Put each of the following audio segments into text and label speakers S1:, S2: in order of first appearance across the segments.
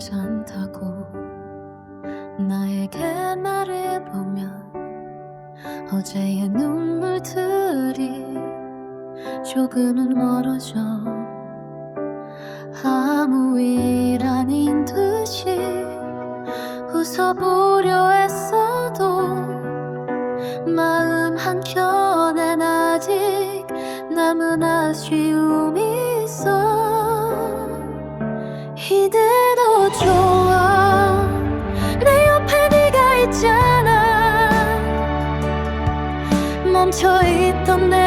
S1: 괜찮다고. 나에게 말해보면 어제의 눈물들이 조금은 멀어져 아무 일 아닌 듯이 웃어보려 했어도 마음 한켠엔 아직 남은 아쉬움이 있어. 이대 멈춰 있던 내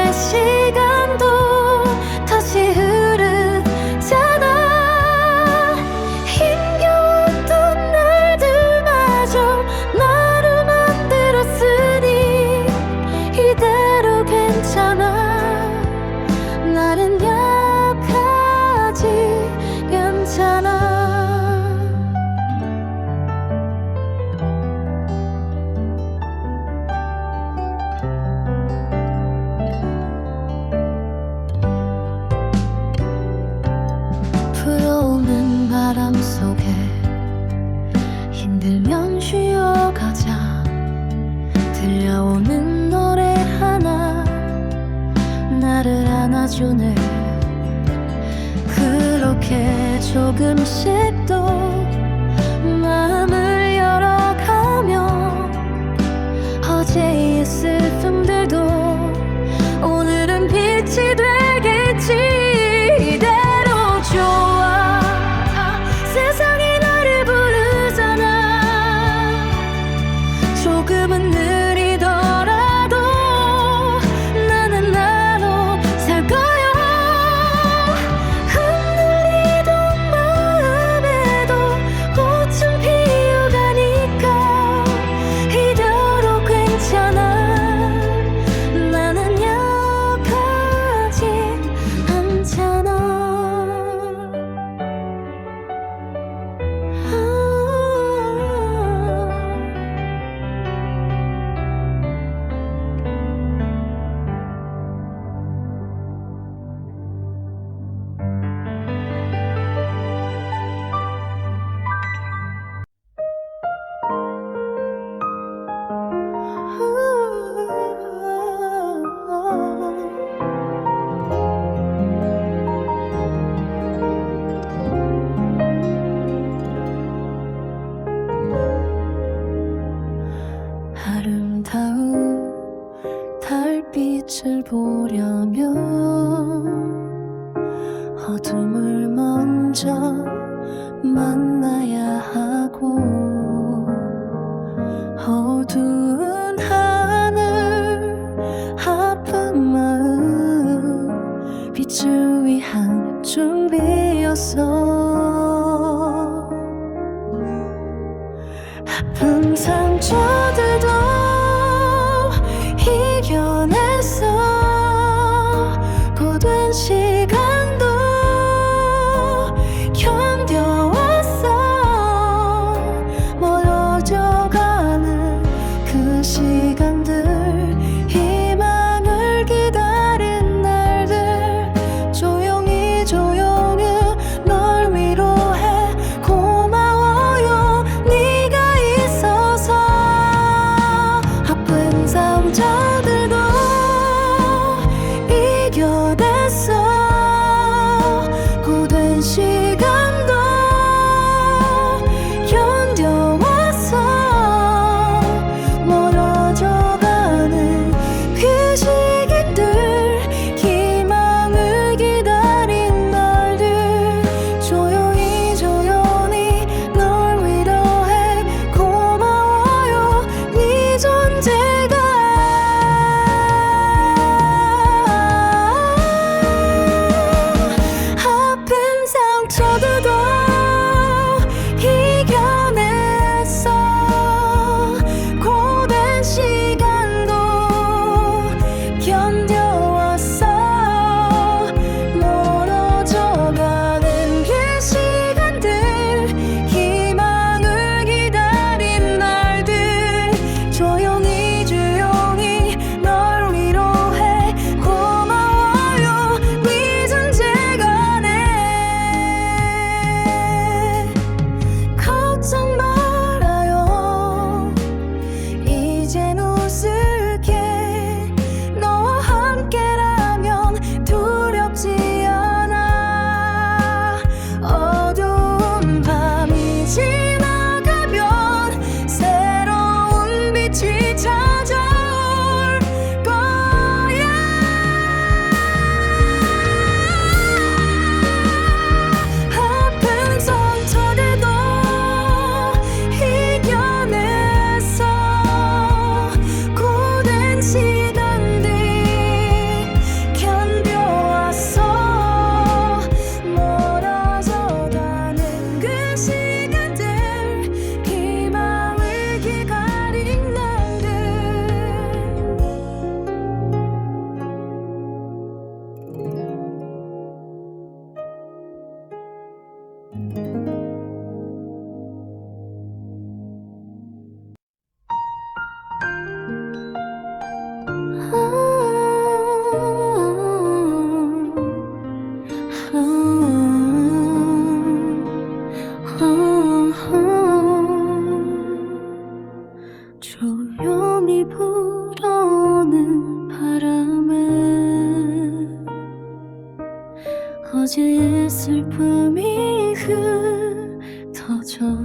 S1: gonna 텅비었어 아픈 상처 조용히 불어오는 바람에 어제의 슬픔이 흩어져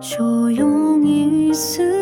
S1: 조용히 있을